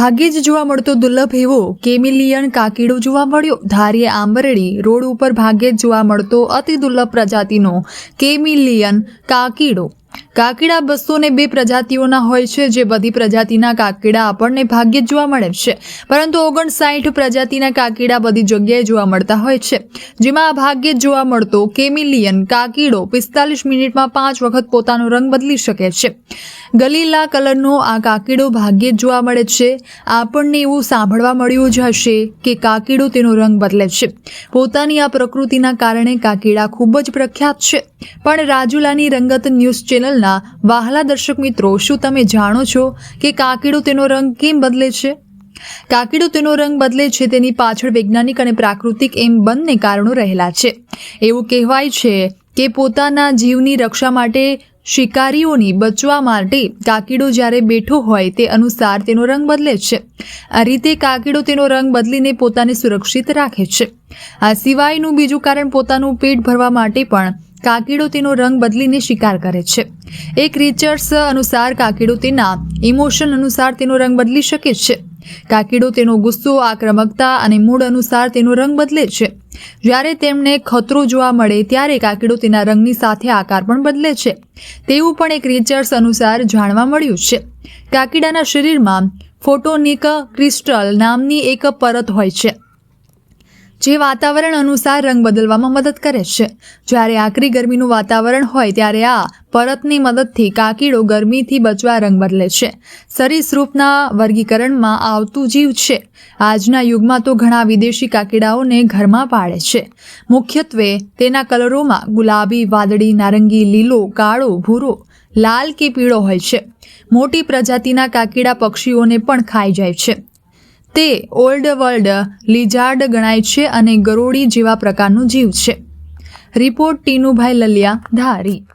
ભાગ્યે જ જોવા મળતો દુર્લભ એવો કેમિલિયન કાકીડો જોવા મળ્યો. ધારીએ આંબરડી રોડ ઉપર ભાગ્યે જ જોવા મળતો અતિ દુર્લભ પ્રજાતિનો કેમિલિયન કાકીડો. કાકીડા બસો ને બે પ્રજાતિઓના હોય છે, જે બધી પ્રજાતિના કાકીડા આપણને ભાગ્યે જ જોવા મળે છે. પરંતુ ઓગણસાઠ પ્રજાતિના કાકીડા બધી જગ્યાએ જોવા મળતા હોય છે. જેમાં આ ભાગ્યે જ જોવા મળતો કેમિલિયન કાકીડો પિસ્તાલીસ મિનિટમાં પાંચ વખત પોતાનો રંગ બદલી શકે છે. ગલીલા કલરનો આ કાકીડો ભાગ્યે જ જોવા મળે છે. આપણને એવું સાંભળવા મળ્યું જ હશે કે કાકીડો તેનો રંગ બદલે છે. પોતાની આ પ્રકૃતિના કારણે કાકીડા ખૂબ જ પ્રખ્યાત છે. પણ રાજુલાની રંગત ન્યૂઝ ચેનલના વાહલા દર્શક મિત્રો, શું તમે જાણો છો કે કાકીડો તેનો રંગ કેમ બદલે છે? કાકીડો તેનો રંગ બદલે છે તેની પાછળ વૈજ્ઞાનિક અને પ્રાકૃતિક એમ બંને કારણો રહેલા છે. એવું કહેવાય છે કે પોતાના જીવની રક્ષા માટે શિકારીઓની બચવા માટે કાકીડો જ્યારે બેઠો હોય તે અનુસાર તેનો રંગ બદલે છે. આ રીતે કાકીડો તેનો રંગ બદલીને પોતાને સુરક્ષિત રાખે છે. આ સિવાયનું બીજું કારણ પોતાનું પેટ ભરવા માટે પણ કાકીડો તેનો રંગ બદલીને શિકાર કરે છે. એક રિસર્ચ અનુસાર કાકીડો તેના ઇમોશન અનુસાર તેનો રંગ બદલી શકે છે. કાકીડો તેનો ગુસ્સો, આક્રમકતા અને મૂડ અનુસાર તેનો રંગ બદલે છે. જ્યારે તેમને ખતરો જોવા મળે ત્યારે કાકીડો તેના રંગની સાથે આકાર પણ બદલે છે. તેવું પણ એક રિસર્ચ અનુસાર જાણવા મળ્યું છે. કાકીડાના શરીરમાં ફોટોનિક ક્રિસ્ટલ નામની એક પરત હોય છે. જે વાતાવરણ અનુસાર રંગ બદલવામાં મદદ કરે છે. જ્યારે આકરી ગરમીનું વાતાવરણ હોય ત્યારે આ પરતની મદદથી કાકીડો ગરમીથી બચવા રંગ બદલે છે. સરીસૃપના વર્ગીકરણમાં આવતું જીવ છે. આજના યુગમાં તો ઘણા વિદેશી કાકીડાઓને ઘરમાં પાળે છે. મુખ્યત્વે તેના કલરોમાં ગુલાબી, વાદળી, નારંગી, લીલો, કાળો, ભૂરો, લાલ કે પીળો હોય છે. મોટી પ્રજાતિના કાકીડા પક્ષીઓને પણ ખાઈ જાય છે. તે ઓલ્ડ વર્લ્ડ લિઝાર્ડ ગણાય છે અને ગરોળી જેવા પ્રકારનું જીવ છે. રિપોર્ટ ટીનુભાઈ લલિયા, ધારી.